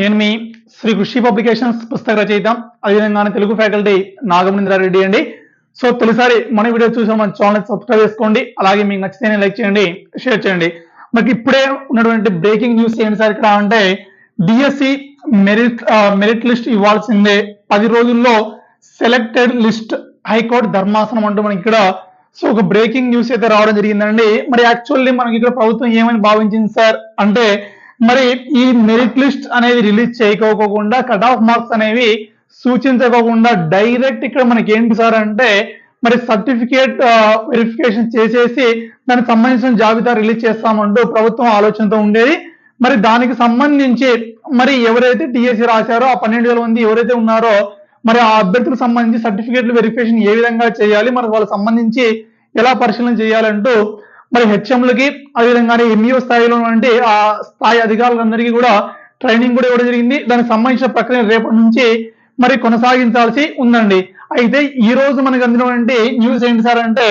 నేను మీ శ్రీ కృషి పబ్లికేషన్స్ పుస్తక రచయిత అదేవిధంగా తెలుగు ఫ్యాకల్టీ నాగమేంద్రారెడ్డి అండి. సో తొలిసారి మన వీడియో చూసాం మన ఛానల్ సబ్స్క్రైబ్ చేసుకోండి అలాగే మీకు నచ్చితేనే లైక్ చేయండి షేర్ చేయండి. మనకి ఇప్పుడే ఉన్నటువంటి బ్రేకింగ్ న్యూస్ ఏంటి సార్ ఇక్కడ అంటే డిఎస్సి మెరిట్ మెరిట్ లిస్ట్ ఇవ్వాల్సిందే. పది రోజుల్లో సెలెక్టెడ్ లిస్ట్ హైకోర్టు ధర్మాసనం అంటూ మనకి ఇక్కడ సో ఒక బ్రేకింగ్ న్యూస్ అయితే రావడం జరిగిందండి. మరి యాక్చువల్లీ మనకి ఇక్కడ ప్రభుత్వం ఏమని భావించింది సార్ అంటే మరి ఈ మెరిట్ లిస్ట్ అనేది రిలీజ్ చేయకోకుండా కట్ ఆఫ్ మార్క్స్ అనేవి సూచించకోకుండా డైరెక్ట్ ఇక్కడ మనకి ఏంటి సార్ అంటే మరి సర్టిఫికేట్ వెరిఫికేషన్ చేసేసి దానికి సంబంధించిన జాబితా రిలీజ్ చేస్తామంటూ ప్రభుత్వం ఆలోచనతో ఉండేది. మరి దానికి సంబంధించి మరి ఎవరైతే టీఎస్సీ రాశారో ఆ పన్నెండు వేల మంది ఎవరైతే ఉన్నారో మరి ఆ అభ్యర్థులకు సంబంధించి సర్టిఫికేట్లు వెరిఫికేషన్ ఏ విధంగా చేయాలి మరి వాళ్ళకి సంబంధించి ఎలా పరిశీలన చేయాలంటూ మరి హెచ్ఎంలకి అదేవిధంగానే ఎంఈఓ స్థాయిలో అంటే ఆ స్థాయి అధికారులందరికీ కూడా ట్రైనింగ్ కూడా ఇవ్వడం జరిగింది. దానికి సంబంధించిన ప్రక్రియ రేపటి నుంచి మరి కొనసాగించాల్సి ఉందండి. అయితే ఈ రోజు మనకు అందినటువంటి న్యూస్ ఏంటి సార్ అంటే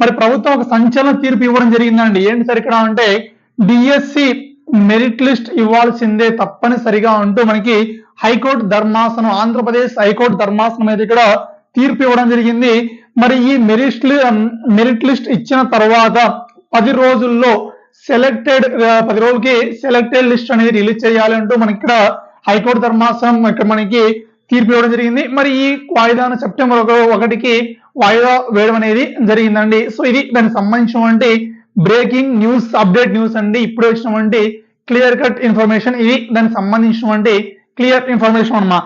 మరి ప్రభుత్వం ఒక సంచలన తీర్పు ఇవ్వడం జరిగిందండి. ఏంటి సార్ ఇక్కడ అంటే డిఎస్సి మెరిట్ లిస్ట్ ఇవ్వాల్సిందే తప్పనిసరిగా అంటూ మనకి హైకోర్టు ధర్మాసనం ఆంధ్రప్రదేశ్ హైకోర్టు ధర్మాసనం అయితే ఇక్కడ తీర్పు ఇవ్వడం జరిగింది. మరి ఈ మెరిట్ మెరిట్ లిస్ట్ ఇచ్చిన తర్వాత పది రోజుల్లో సెలెక్టెడ్ పది రోజులకి సెలెక్టెడ్ లిస్ట్ అనేది రిలీజ్ చేయాలి అంటూ మనకి ఇక్కడ హైకోర్టు ధర్మాసనం ఇక్కడ మనకి తీర్పు ఇవ్వడం జరిగింది. మరి ఈ వాయిదాను సెప్టెంబర్ ఒకటికి వాయిదా వేయడం అనేది జరిగిందండి. సో ఇది దానికి సంబంధించినటువంటి బ్రేకింగ్ న్యూస్ అప్డేట్ న్యూస్ అండి. ఇప్పుడు వచ్చినటువంటి క్లియర్ కట్ ఇన్ఫర్మేషన్ ఇది దానికి సంబంధించినటువంటి క్లియర్ ఇన్ఫర్మేషన్ అన్నమాట.